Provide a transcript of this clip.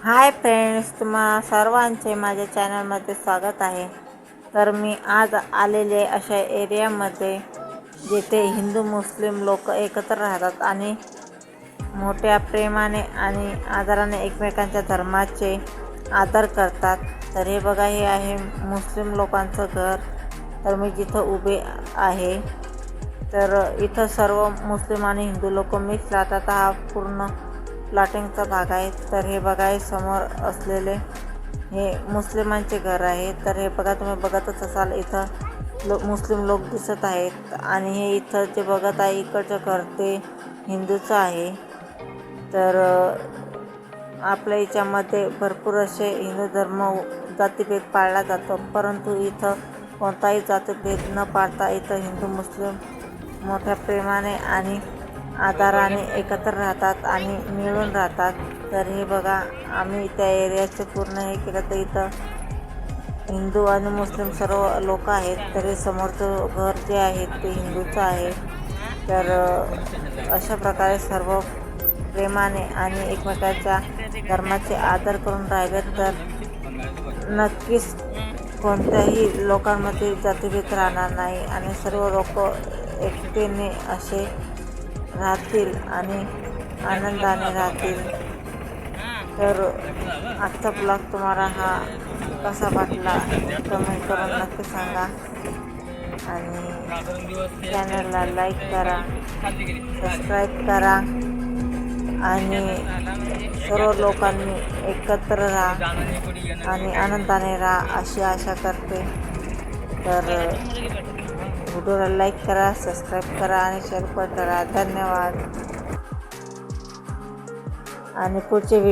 Hi friends तुम्हा सर्वांचे माझ्या चॅनलमध्ये स्वागत आहे. तर मी आज आलेले अशा एरियामध्ये जिथे हिंदू मुस्लिम लोक एकत्र राहतात आणि मोठ्या प्रेमाने आणि आदराने एकमेकांच्या धर्माचे आदर करतात. तर हे बघा हे आहे मुस्लिम लोकांचं घर. तर मी जिथं उभे आहे तर इथं सर्व मुस्लिम आणि हिंदू लोक मिक्स राहतात. हा पूर्ण प्लॉटिंगचा भाग आहे. तर हे बघा हे समोर असलेले हे मुस्लिमांचे घर आहे. तर हे बघा तुम्ही बघतच असाल इथं लो मुस्लिम लोक दिसत आहेत. आणि हे इथं जे बघत आहे इकडचं घर ते हिंदूचं आहे. तर आपल्या याच्यामध्ये भरपूर असे हिंदू धर्म जातीभेद पाळला जातो. परंतु इथं कोणताही जातीभेद न पाळता इथं हिंदू मुस्लिम मोठ्या प्रेमाने आणि आदराने एकत्र राहतात आणि मिळून राहतात. तर हे बघा आम्ही त्या एरियाचे पूर्ण हे केलं तर इथं हिंदू आणि मुस्लिम सर्व लोक आहेत. तर हे समोरचं घर जे आहे ते हिंदूचं आहे. तर अशा प्रकारे सर्व प्रेमाने आणि एकमेकाच्या धर्माचे आदर करून राहिले तर नक्कीच कोणत्याही लोकांमध्ये जातीभेद राहणार नाही आणि सर्व लोक एकतेने असे राहतील आणि आनंदाने राहतील. तर आजचा ब्लॉग तुम्हाला हा कसा वाटला कमेंट करून नक्की सांगा. आणि चॅनलला लाईक करा सबस्क्राईब करा. आणि सर्व लोकांनी एकत्र राहा आणि आनंदाने राहा अशी आशा करते. तर व्हिडिओला लाईक करा सबस्क्राईब करा आणि शेअर पण करा. धन्यवाद. आणि पुढचे व्हिडिओ